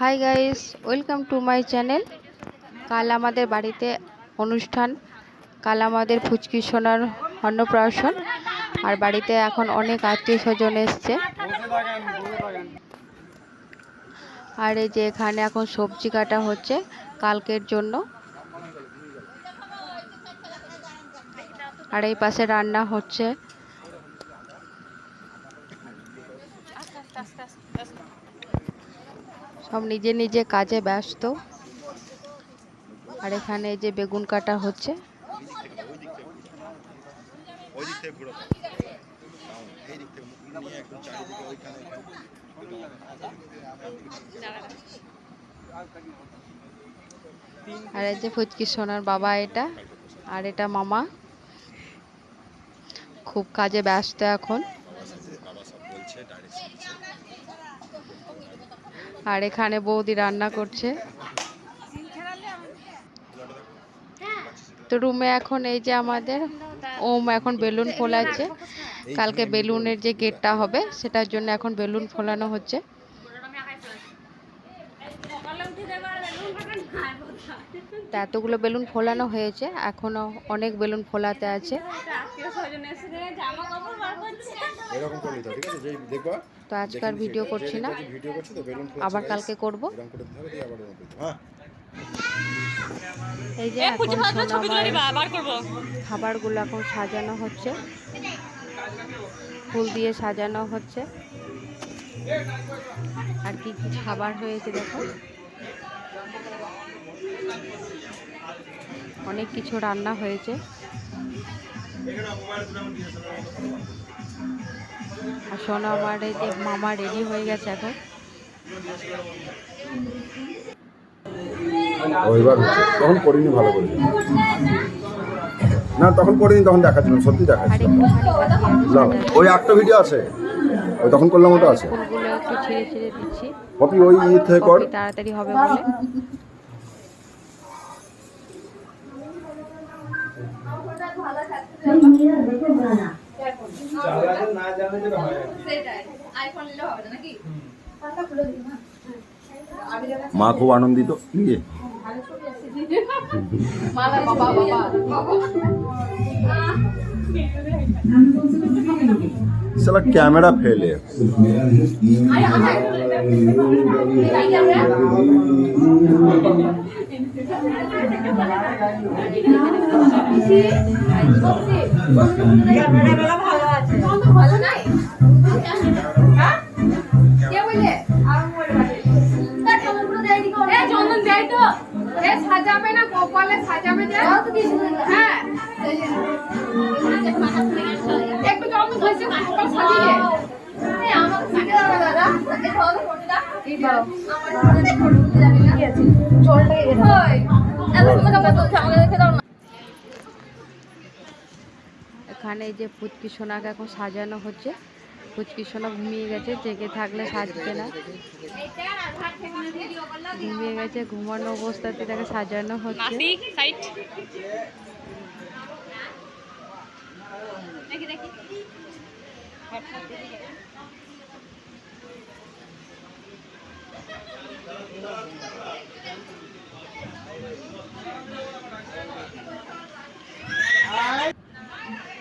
Hi guys welcome to my channel কাল আমাদের বাড়িতে অনুষ্ঠান। কাল আমাদের ফুচকি সোনার অন্নপ্রাশন। আর বাড়িতে এখন অনেক আত্মীয় স্বজন এসছে। আর এই যে এখানে এখন সবজি কাটা হচ্ছে কালকের জন্য। আর এই পাশে রান্না হচ্ছে সব নিজে নিজে কাজে ব্যস্ত। আর এখানে যে বেগুন কাটা হচ্ছে। আর এই যে ফুচকি সোনার বাবা এটা, আর এটা মামা। খুব কাজে ব্যস্ত এখন বাবা সব বলছে ডাইরেক্ট আর এখানে বৌদি রান্না করছে। তো রুমে এখন এই যে আমাদের ওম এখন বেলুন ফোলাচ্ছে। কালকে বেলুনের যে গেটটা হবে, সেটার জন্য এখন বেলুন ফোলানো হচ্ছে। তো এতগুলো বেলুন ফোলানো হয়েছে এখনও অনেক বেলুন ফোলাতে আছে। তো ঠিক আছে? যেই দেখবা তো আজকে আর ভিডিও করছি না। ভিডিও করছি তো বেলুন আবার কালকে করব। হ্যাঁ? এই যে এখন খাবারগুলো এখন সাজানো হচ্ছে। ফুল দিয়ে সাজানো হচ্ছে। আর কি কি খাবার হয়েছে দেখো। অনেক কিছু রান্না হয়েছে। আর সোনা আমার এই যে মামা রেডি হয়ে গেছে এখন। তখন করিনি ভালো করে। না তখন করিনি তখন দেখাচ্ছিল সত্যি আর দেখাচ্ছিল আছে। না ওই একটা ভিডিও আছে ওই তখন করলাম ওটা আছে। ফুলগুলো একটু ছিঁড়ে ছিঁড়ে দিচ্ছি। কপি ওই ইয়ে থেকে কর। তাড়াতাড়ি হবে বলে। মা খুব আনন্দিত ইয়ে সালা ক্যামেরা ফেলে চন্দন দেয় তো এ সাজাবে না কপালে সাজাবে যে হ্যাঁ একটু চন্দন ধরেছে কপাল সাজিয়ে এখানে এই যে পুচকি সোনাকে এখন সাজানো হচ্ছে। পুচকি সোনা ঘুমিয়ে গেছে, জেগে থাকলে সাজবে না। ঘুমিয়ে গেছে, ঘুমানো অবস্থাতে তাকে সাজানো হচ্ছে।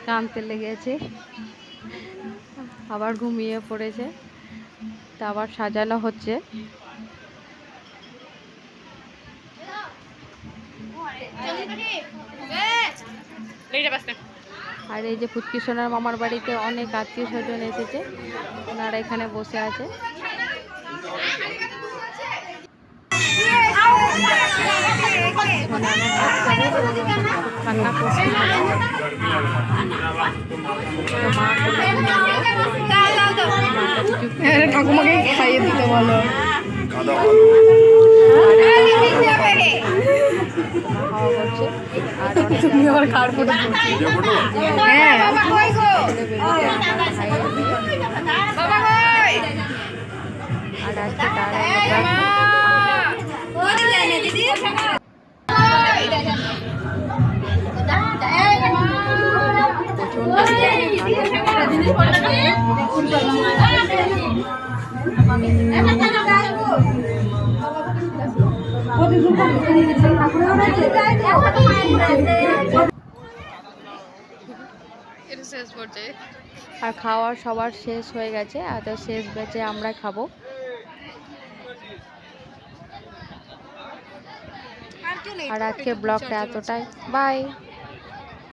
কাঁদতে লেগেছে। আবার ঘুমিয়ে পড়েছে। তা আবার সাজানো হচ্ছে। আর এই যে ফুচকি সোনার মামার বাড়িতে অনেক আত্মীয় স্বজন এসেছে। ওনারা এখানে বসে আছে। কান্না করছে ঠাকুমাকে খাইয়ে দিতে বলো। তুমি আবার কার ফটো হ্যাঁ। আর খাওয়ার সবার শেষ হয়ে গেছে, আর তো শেষ বেঁচে আমরা খাব। আর আজকে ব্লগটা এতটাই। বাই